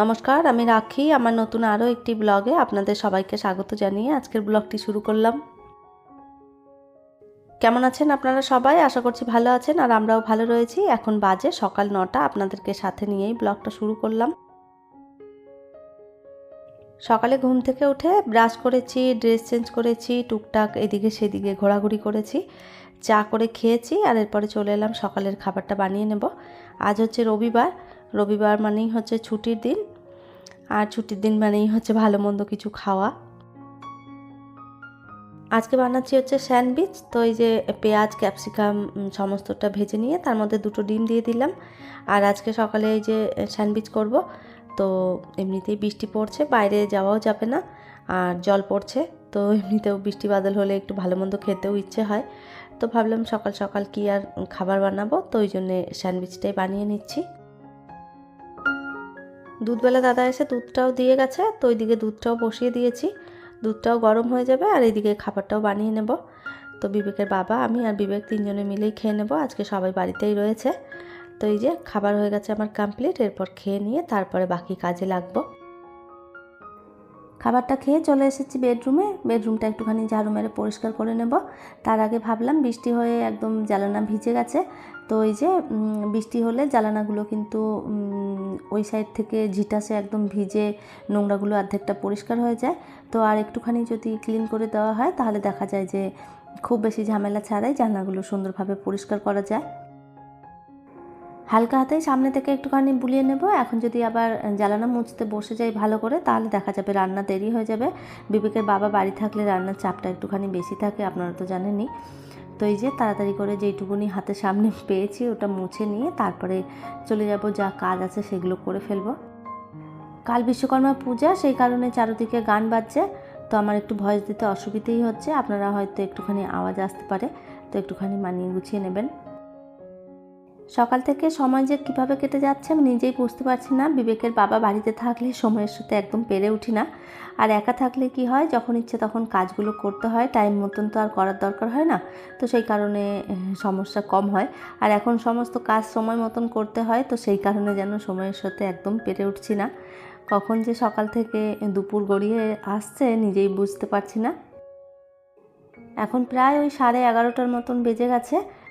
নমস্কার, আমি রাখি। আমার নতুন আরও একটি ব্লগে আপনাদের সবাইকে স্বাগত জানিয়ে আজকের ব্লগটি শুরু করলাম। কেমন আছেন আপনারা সবাই? আশা করছি ভালো আছেন আর আমরাও ভালো রয়েছি। এখন বাজে সকাল নটা। আপনাদেরকে সাথে নিয়েই ব্লগটা শুরু করলাম। সকালে ঘুম থেকে উঠে ব্রাশ করেছি, ড্রেস চেঞ্জ করেছি, টুকটাক এদিকে সেদিকে ঘোরাঘুরি করেছি, চা করে খেয়েছি আর এরপরে চলে এলাম সকালের খাবারটা বানিয়ে নেব। আজ হচ্ছে রবিবার। রবিবার মানেই হচ্ছে ছুটির দিন। আর ছুটির দিন মানেই হচ্ছে ভালো মন্দ কিছু খাওয়া। আজকে বানাচ্ছি হচ্ছে স্যান্ডউইচ, তো এই যে পেঁয়াজ, ক্যাপসিকাম সমস্তটা ভেজে নিয়ে তার মধ্যে দুটো ডিম দিয়ে দিলাম। আর আজকে সকালে এই যে স্যান্ডউইচ করব, তো এমনিতেই বৃষ্টি পড়ছে, বাইরে যাওয়াও যাবে না, আর জল পড়ছে, তো এমনিতেও বৃষ্টি বাদল হলে একটু ভালো মন্দ খেতেও ইচ্ছে হয়। তো ভাবলাম সকাল সকাল কি আর খাবার বানাবো, তো ওই জন্যে স্যান্ডউইচটাই বানিয়ে নিচ্ছি। দুধবেলা দাদা এসে দুধটাও দিয়ে গেছে, তো ওইদিকে দুধটাও বসিয়ে দিয়েছি। দুধটাও গরম হয়ে যাবে আর এইদিকে খাবারটাও বানিয়ে নেব। তো বিবেকের বাবা, আমি আর বিবেক তিনজনে মিলেই খেয়ে নেব, আজকে সবাই বাড়িতেই রয়েছে। তো এই যে খাবার হয়ে গেছে আমার কমপ্লিট এরপর খেয়ে নিয়ে তারপরে বাকি কাজে লাগবো। খাবারটা খেয়ে চলে এসেছি বেডরুমে। বেডরুমটা একটুখানি ঝাড়ু মেরে পরিষ্কার করে নেব। তার আগে ভাবলাম বৃষ্টি হয়ে একদম জ্বালানা ভিজে গেছে। তো ওই যে বৃষ্টি হলে জ্বালানাগুলো কিন্তু ওই সাইড থেকে ঝিটাসে একদম ভিজে নোংরাগুলো অর্ধেকটা পরিষ্কার হয়ে যায়। তো আর একটুখানি যদি ক্লিন করে দেওয়া হয়, তাহলে দেখা যায় যে খুব বেশি ঝামেলা ছাড়াই জানলাগুলো সুন্দরভাবে পরিষ্কার করা যায়। হালকা হাতেই সামনে থেকে একটুখানি বুলিয়ে নেব। এখন যদি আবার জ্বালানা মুছতে বসে যাই ভালো করে, তাহলে দেখা যাবে রান্না দেরি হয়ে যাবে। বিবেকের বাবা বাড়ি থাকলে রান্নার চাপটা একটুখানি বেশি থাকে, আপনারা তো জানেনই। তো এই যে তাড়াতাড়ি করে যেইটুকুনি হাতের সামনে পেয়েছি, ওটা মুছে নিয়ে তারপরে চলে যাব, যা কাজ আছে সেগুলো করে ফেলব। কাল বিশ্বকর্মা পূজা, সেই কারণে চারোদিকে গান বাজছে। তো আমার একটু ভয়েস দিতে অসুবিধেই হচ্ছে, আপনারা হয়তো একটুখানি আওয়াজ আসতে পারে, তো একটুখানি মানিয়ে গুছিয়ে নেবেন। সকাল থেকে সময় যে কীভাবে কেটে যাচ্ছে আমি নিজেই বুঝতে পারছি না। বিবেকের বাবা বাড়িতে থাকলে সময়ের সাথে একদম পেরে উঠি না। আর একা থাকলে কি হয়? যখন ইচ্ছে তখন কাজগুলো করতে হয়। টাইম মতন তো আর করার দরকার হয় না। তো সেই কারণে সমস্যা কম হয়। আর এখন সমস্ত কাজ সময় মতন করতে হয়। তো সেই কারণে যেন সময়ের সাথে একদম পেরে উঠছি না। কখন যে সকাল থেকে দুপুর গড়িয়ে আসছে নিজেই বুঝতে পারছি না। এখন প্রায় ওই সাড়ে এগারোটার মতন বেজে গেছে।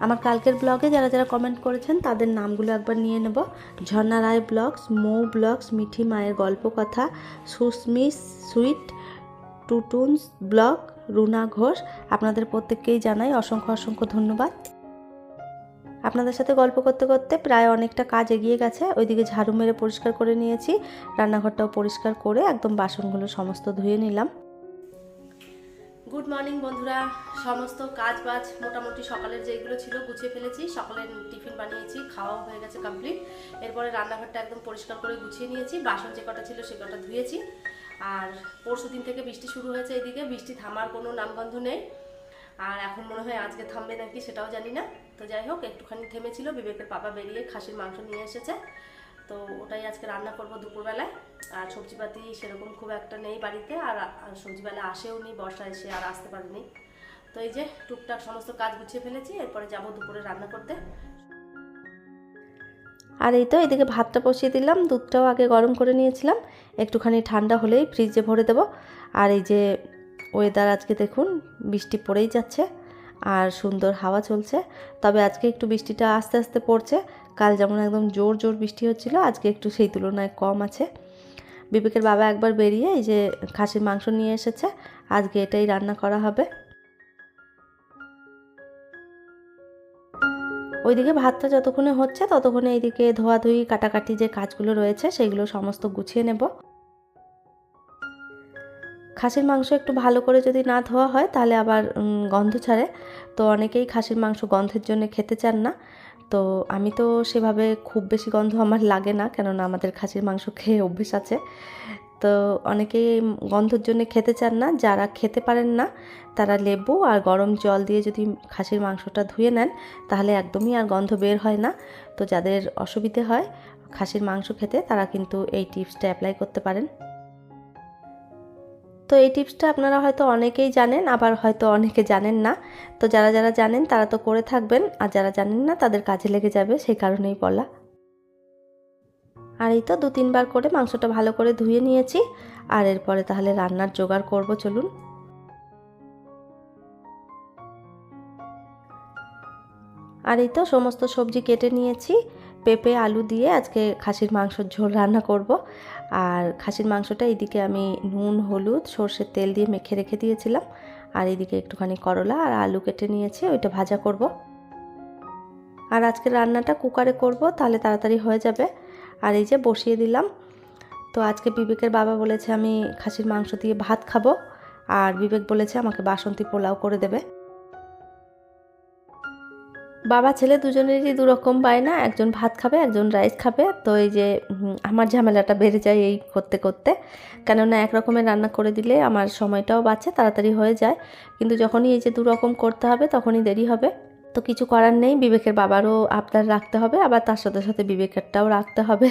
আমার কালকের ব্লগে যারা যারা কমেন্ট করেছেন, তাদের নামগুলো একবার নিয়ে নেব। ঝর্ণা রায় ব্লগস, মৌ ব্লগস, মিঠি মায়ের গল্প কথা সুস্মিস সুইট, টুটুনস ব্লগ, রুনা ঘোষ, আপনাদের প্রত্যেককেই জানাই অসংখ্য অসংখ্য ধন্যবাদ। আপনাদের সাথে গল্প করতে করতে প্রায় অনেকটা কাজ এগিয়ে গেছে। ওইদিকে ঝাড়ু মেরে পরিষ্কার করে নিয়েছি, রান্নাঘরটাও পরিষ্কার করে একদম বাসনগুলো সমস্ত ধুয়ে নিলাম। গুড মর্নিং বন্ধুরা। সমস্ত কাজ বাজ মোটামুটি সকালের যেগুলো ছিল গুছিয়ে ফেলেছি। সকালের টিফিন বানিয়েছি, খাওয়াও হয়ে গেছে কমপ্লিট এরপরে রান্নাঘরটা একদম পরিষ্কার করে গুছিয়ে নিয়েছি। বাসন যে কটা ছিল সে কটা ধুয়েছি। আর পরশু দিন থেকে বৃষ্টি শুরু হয়েছে এদিকে। বৃষ্টি থামার কোনো নামগন্ধ নেই। আর এখন মনে হয় আজকে থামবে নাকি সেটাও জানি না। তো যাই হোক, একটুখানি থেমেছিল। বিবেকের পাপা বেরিয়ে খাসির মাংস নিয়ে এসেছে। তো ওটাই আজকে রান্না করব দুপুরবেলায়। আর সবজিপাতি সেরকম খুব একটা নেই বাড়িতে, আর সবজিবেলা আসেও নি, বর্ষা এসে আর আসতে পারেনি। তো এই যে টুকটাক সমস্ত কাজ গুছিয়ে ফেলেছি, এরপরে যাব দুপুরে রান্না করতে। আর এই তো, এদিকে ভাতটা বসিয়ে দিলাম, দুধটাও আগে গরম করে নিয়েছিলাম। একটুখানি ঠান্ডা হলেই ফ্রিজে ভরে দেবো। আর এই যে ওয়েদার আজকে দেখুন, বৃষ্টি পড়েই যাচ্ছে, আর সুন্দর হাওয়া চলছে। তবে আজকে একটু বৃষ্টিটা আস্তে আস্তে পড়ছে, কাল যেমন একদম জোর জোর বৃষ্টি হচ্ছিল, আজকে একটু সেই তুলনায় কম আছে। বিবেকের বাবা একবার বেরিয়ে এই যে খাসির মাংস নিয়ে এসেছে, আজকে এটাই রান্না করা হবে। ওইদিকে ভাতটা যতক্ষণে হচ্ছে ততক্ষণে এইদিকে ধোয়াধুয়ি, কাটাকাটি যে কাজগুলো রয়েছে সেগুলো সমস্ত গুছিয়ে নেব। খাসির মাংস একটু ভালো করে যদি না ধোয়া হয় তাহলে আবার গন্ধ ছাড়ে। তো অনেকেই খাসির মাংস গন্ধের জন্য খেতে চান না। তো আমি তো সেভাবে খুব বেশি গন্ধ আমার লাগে না, কেননা আমাদের খাসির মাংস খেয়ে অভ্যেস আছে। তো অনেকেই গন্ধর জন্য খেতে চান না, যারা খেতে পারেন না, তারা লেবু আর গরম জল দিয়ে যদি খাসির মাংসটা ধুয়ে নেন, তাহলে একদমই আর গন্ধ বের হয় না। তো যাদের অসুবিধে হয় খাসির মাংস খেতে, তারা কিন্তু এই টিপসটা অ্যাপ্লাই করতে পারেন। তো এই টিপসটা আপনারা হয়তো অনেকেই জানেন, আবার হয়তো অনেকে জানেন না। তো যারা যারা জানেন তারা তো করে থাকবেন, আর যারা জানেন না তাদের কাজে লেগে যাবে, সেই কারণেই বলা। আর এই তো দু তিনবার করে মাংসটা ভালো করে ধুয়ে নিয়েছি, আর এরপরে তাহলে রান্নার জোগাড় করব, চলুন। আর এই তো সমস্ত সবজি কেটে নিয়েছি পেঁপে, আলু দিয়ে আজকে খাসির মাংসর ঝোল রান্না করব। আর খাসির মাংসটা এইদিকে আমি নুন, হলুদ, সর্ষের তেল দিয়ে মেখে রেখে দিয়েছিলাম। আর এদিকে একটুখানি করলা আর আলু কেটে নিয়েছি, ওইটা ভাজা করব। আর আজকে রান্নাটা কুকারে করব, তাহলে তাড়াতাড়ি হয়ে যাবে। আর এই যে বসিয়ে দিলাম। তো আজকে বিবেকের বাবা বলেছে আমি খাসির মাংস দিয়ে ভাত খাব। আর বিবেক বলেছে আমাকে বাসন্তী পোলাও করে দেবে। বাবা, ছেলে দুজনেরই দুরকম পায় না। একজন ভাত খাবে, একজন রাইস খাবে। তো এই যে আমার ঝামেলাটা বেড়ে যায় এই করতে করতে। কেননা এক রকমের রান্না করে দিলে আমার সময়টাও বাঁচে, তাড়াতাড়ি হয়ে যায়। কিন্তু যখনই এই যে দু রকম করতে হবে, তখনই দেরি হবে। তো কিছু করার নেই, বিবেকের বাবারও আবদার রাখতে হবে, আবার তার সাথে সাথে বিবেকেরটাও রাখতে হবে।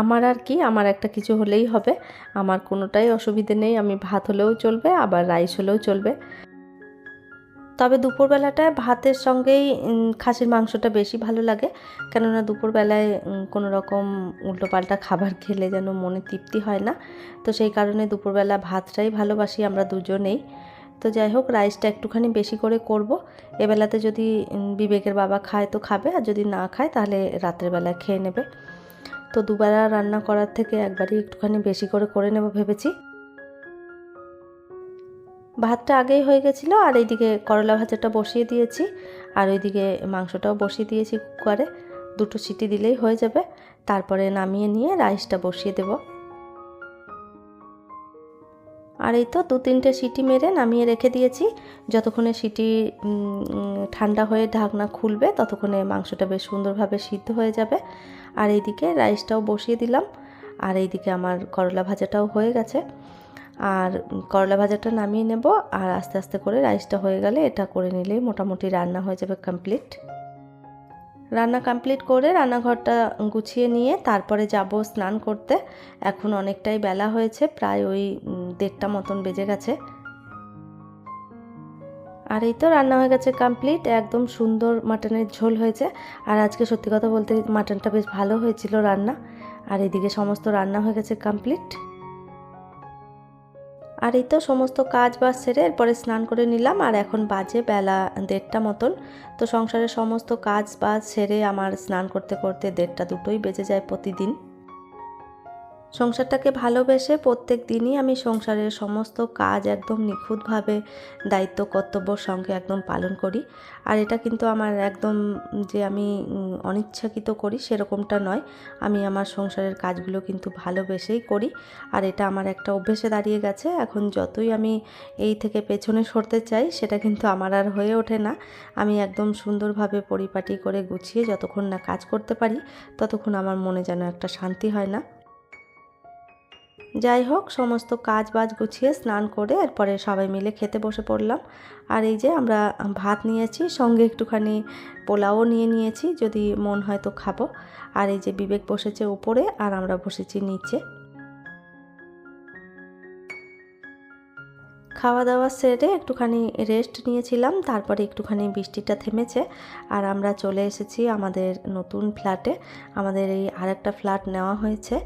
আমার আর কি, আমার একটা কিছু হলেই হবে। আমার কোনোটাই অসুবিধে নেই, আমি ভাত হলেও চলবে, আবার রাইস হলেও চলবে। তবে দুপুরবেলাটায় ভাতের সঙ্গেই খাসির মাংসটা বেশি ভালো লাগে। কেননা দুপুরবেলায় কোনো রকম উল্টোপাল্টা খাবার খেলে যেন মনে তৃপ্তি হয় না। তো সেই কারণে দুপুরবেলা ভাতটাই ভালোবাসি আমরা দুজনেই। তো যাই হোক, রাইসটা একটুখানি বেশি করে করব। এবেলাতে যদি বিবেকের বাবা খায় তো খাবে, আর যদি না খায় তাহলে রাত্রেবেলায় খেয়ে নেবে। তো দুবেলা রান্না করার থেকে একবারই একটুখানি বেশি করে করে নেব ভেবেছি। ভাতটা আগেই হয়ে গেছিল আর এইদিকে করলা ভাজাটা বসিয়ে দিয়েছি আর ওইদিকে মাংসটাও বসিয়ে দিয়েছি কুকারে। দুটো সিটি দিলেই হয়ে যাবে। তারপরে নামিয়ে নিয়ে রাইসটা বসিয়ে দেব। আর এই তো দু তিনটে সিটি মেরে নামিয়ে রেখে দিয়েছি। যতক্ষণে সিটি ঠান্ডা হয়ে ঢাকনা খুলবে ততক্ষণে মাংসটা বেশ সুন্দরভাবে সিদ্ধ হয়ে যাবে। আর এইদিকে রাইসটাও বসিয়ে দিলাম। আর এইদিকে আমার করলা ভাজাটাও হয়ে গেছে। আর করলা ভাজাটা নামিয়ে নেব আর আস্তে আস্তে করে রাইসটা হয়ে গেলে এটা করে নিলেই মোটামুটি রান্না হয়ে যাবে কমপ্লিট রান্না কমপ্লিট করে রান্নাঘরটা গুছিয়ে নিয়ে তারপরে যাব স্নান করতে। এখন অনেকটাই বেলা হয়েছে, প্রায় ওই দেড়টা মতন বেজে গেছে। আর এই তো রান্না হয়ে গেছে কমপ্লিট একদম সুন্দর মাটনের ঝোল হয়েছে। আর আজকে সত্যি কথা বলতে মাটনটা বেশ ভালো হয়েছিল রান্না। আর এদিকে সমস্ত রান্না হয়ে গেছে কমপ্লিট আর এই তো সমস্ত কাজ বাজ সেরে এরপরে স্নান করে নিলাম, আর এখন বাজে বেলা দেড়টা মতন। তো সংসারের সমস্ত কাজ বাজ সেরে আমার স্নান করতে করতে দেড়টা দুটোই বেজে যায় প্রতিদিন। সংসারটাকে ভালোবেসে প্রত্যেক দিনই আমি সংসারের সমস্ত কাজ একদম নিখুঁতভাবে, দায়িত্ব কর্তব্যর সঙ্গে একদম পালন করি। আর এটা কিন্তু আমার একদম যে আমি অনিচ্ছাকৃত করি সেরকমটা নয়। আমি আমার সংসারের কাজগুলো কিন্তু ভালোবেসেই করি। আর এটা আমার একটা অভ্যেসে দাঁড়িয়ে গেছে। এখন যতই আমি এই থেকে পেছনে সরতে চাই, সেটা কিন্তু আমার আর হয়ে ওঠে না। আমি একদম সুন্দরভাবে পরিপাটি করে গুছিয়ে যতক্ষণ না কাজ করতে পারি, ততক্ষণ আমার মনে যেন একটা শান্তি হয় না। যাই হোক, সমস্ত কাজ বাজ গুছিয়ে স্নান করে এরপরে সবাই মিলে খেতে বসে পড়লাম। আর এই যে আমরা ভাত নিয়েছি, সঙ্গে একটুখানি পোলাও নিয়ে নিয়েছি, যদি মন হয় তো খাব। আর এই যে বিবেক বসেছে উপরে, আর আমরা বসেছি নিচে। খাওয়া দাওয়া সেরে একটুখানি রেস্ট নিয়েছিলাম, তারপরে একটুখানি বৃষ্টিটা থেমেছে, আর আমরা চলে এসেছি আমাদের নতুন ফ্ল্যাটে। আমাদের এই আরেকটা ফ্ল্যাট নেওয়া হয়েছে।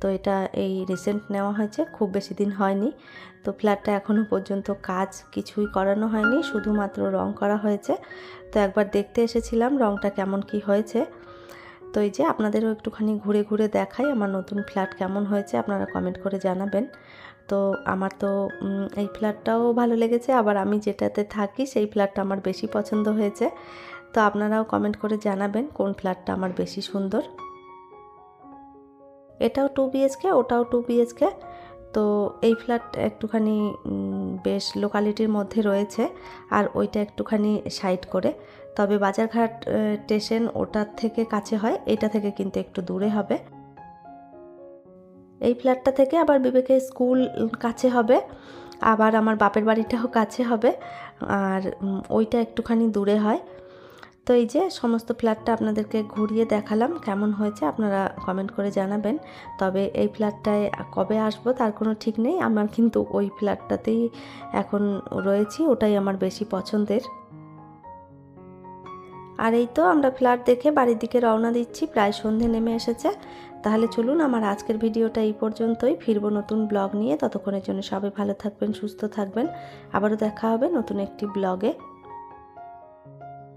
তো এটা এই রিসেন্ট নেওয়া হয়েছে, খুব বেশি দিন হয়নি। তো ফ্ল্যাটটা এখনও পর্যন্ত কাজ কিছুই করানো হয়নি, শুধুমাত্র রং করা হয়েছে। তো একবার দেখতে এসেছিলাম রংটা কেমন কি হয়েছে। তো এই যে আপনাদেরও একটুখানি ঘুরে ঘুরে দেখাই আমার নতুন ফ্ল্যাট কেমন হয়েছে, আপনারা কমেন্ট করে জানাবেন। তো আমার তো এই ফ্ল্যাটটাও ভালো লেগেছে, আবার আমি যেটাতে থাকি সেই ফ্ল্যাটটা আমার বেশি পছন্দ হয়েছে। তো আপনারাও কমেন্ট করে জানাবেন কোন ফ্ল্যাটটা আমার বেশি সুন্দর। এটাও টু বিএচকে ওটাও টু বিএচকে তো এই ফ্ল্যাট একটুখানি বেশ লোকালিটির মধ্যে রয়েছে আর ওইটা একটুখানি সাইড করে। তবে বাজারঘাট স্টেশন ওটার থেকে কাছে হয়, এটা থেকে কিন্তু একটু দূরে হবে। এই ফ্ল্যাটটা থেকে আবার বিবেকের স্কুল কাছে হবে, আবার আমার বাপের বাড়িটাও কাছে হবে, আর ওইটা একটুখানি দূরে হয়। তো এই যে সমস্ত ফ্ল্যাটটা আপনাদেরকে ঘুরিয়ে দেখালাম, কেমন হয়েছে আপনারা কমেন্ট করে জানাবেন। তবে এই ফ্ল্যাটটায় কবে আসব তার কোনো ঠিক নেই, আমার কিন্তু ওই ফ্ল্যাটটাতেই এখন রয়েছি, ওটাই আমার বেশি পছন্দের। আর এই তো আমরা ফ্ল্যাট দেখে বাড়ির দিকে রওনা দিচ্ছি, প্রায় সন্ধে নেমে এসেছে। তাহলে চলুন আমার আজকের ভিডিওটা এই পর্যন্তই, ফিরবো নতুন ব্লগ নিয়ে। ততক্ষণের জন্য সবাই ভালো থাকবেন, সুস্থ থাকবেন। আবারও দেখা হবে নতুন একটি ব্লগে।